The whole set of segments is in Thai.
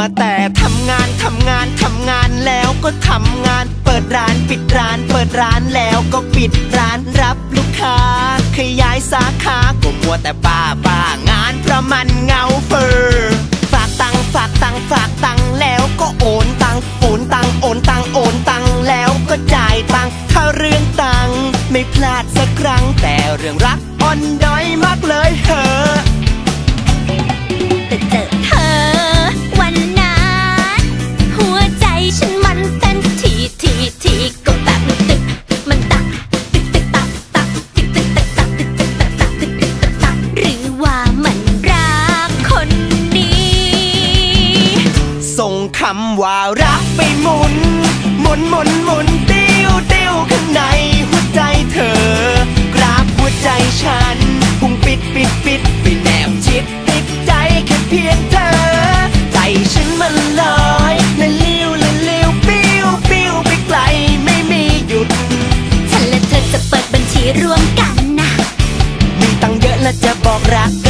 วแต่ทำงานทำงานทำงานแล้วก็ทำงาน เปิดร้านปิดร้าน เปิดร้านแล้วก็ปิดร้านรับลูกค้า ขยายสาขาก็มัวแต่บ้าบ้างานเพราะมันเงาเฟอฝากตังฝากตังฝากตังแล้วก็โอนตังโอนตังโอนตังโอนตังแล้วก็จ่ายตังถ้าเรื่องตังไม่พลาดสักครั้งแต่เรื่องรักอ่อนด้อยมากเลยเหอะำว่ารักไปหมุน หมุนหมุนหมุนติ้วติ้วข้างในหัวใจเธอกราบหัวใจฉันพุ่งปิดปิดปิดไปแนบชิดติดใจแค่เพียงเธอ ใจฉันมันลอยละลิ้วละลิ้วปิ้วปิ้วไปไกลไม่มีหยุด ฉันและเธอจะเปิดบัญชีร่วมกันนะ มีตังค์เยอะและจะบอกรักกัน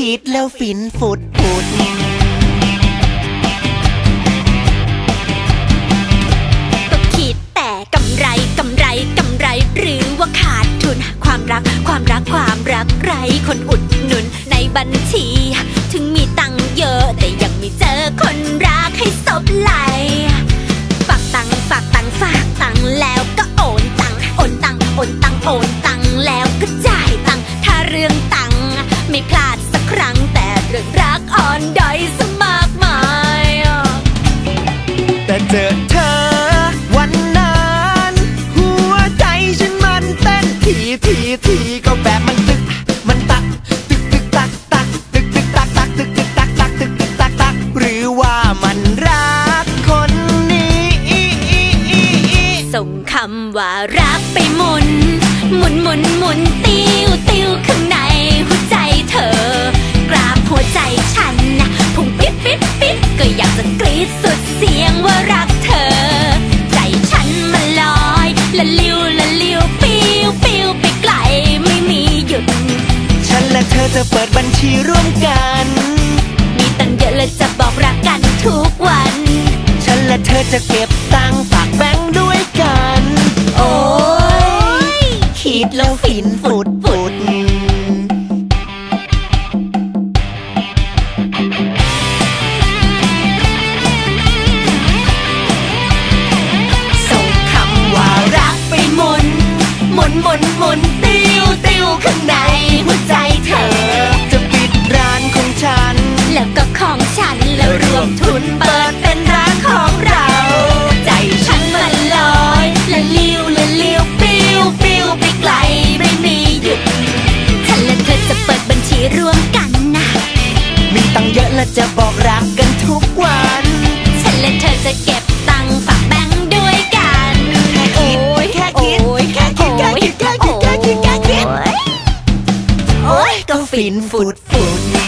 คิดแล้วฟินฟุดฟุดก็คิดแต่กำไรกำไรกำไร หรือว่าขาดทุน ความรักความรักความรักไรคนอุดหนุนในบัญชี ถึงมีตังเยอะแต่ยังไม่เจอคนรักให้สบไหล เรื่องรักอ่อนด้อยสมากมาย แต่เจอเธอวันนั้นหัวใจฉันมันเต้นทีทีทีก็แบบมันตึก มันตัก ตึกตึกตักตักตึกตึกตักตักตึกตึกตักตักตึกตึกตักตักหรือว่ามันรักคนนี้ ส่งคำว่ารักไปหมุน หมุนหมุนหมุนติ้วติ้วข้างในหัวใจเธอ อจะเปิดบัญชีร่วมกัน มีตังค์เยอะและจะบอกรักกันทุกวัน ฉันและเธอจะเก็บตังค์ฝากแบงค์ด้วยกัน โอ้ยคิดแล้วฟินฝุดฝุด ก็ของฉัน แล้วรวมทุนเปิดเป็นร้านของเรา ใจฉันมันลอยละลิ้วละลิ้วปิ้วปิ้วไปไกลไม่มีหยุดฉันและเธอจะเปิดบัญชีร่วมกันนะ มีตังค์เยอะและจะบอกรักกันทุกวัน ฉันและเธอจะเก็บตังค์ฝากแบงค์ด้วยกันแค่คิดโอ้ยแค่คิดโอ้ยแค่คิดแค่คิดแค่คิดแค่คิดแค่คิดโอ้ยโอ้ยก็ฟินฝุดฝุด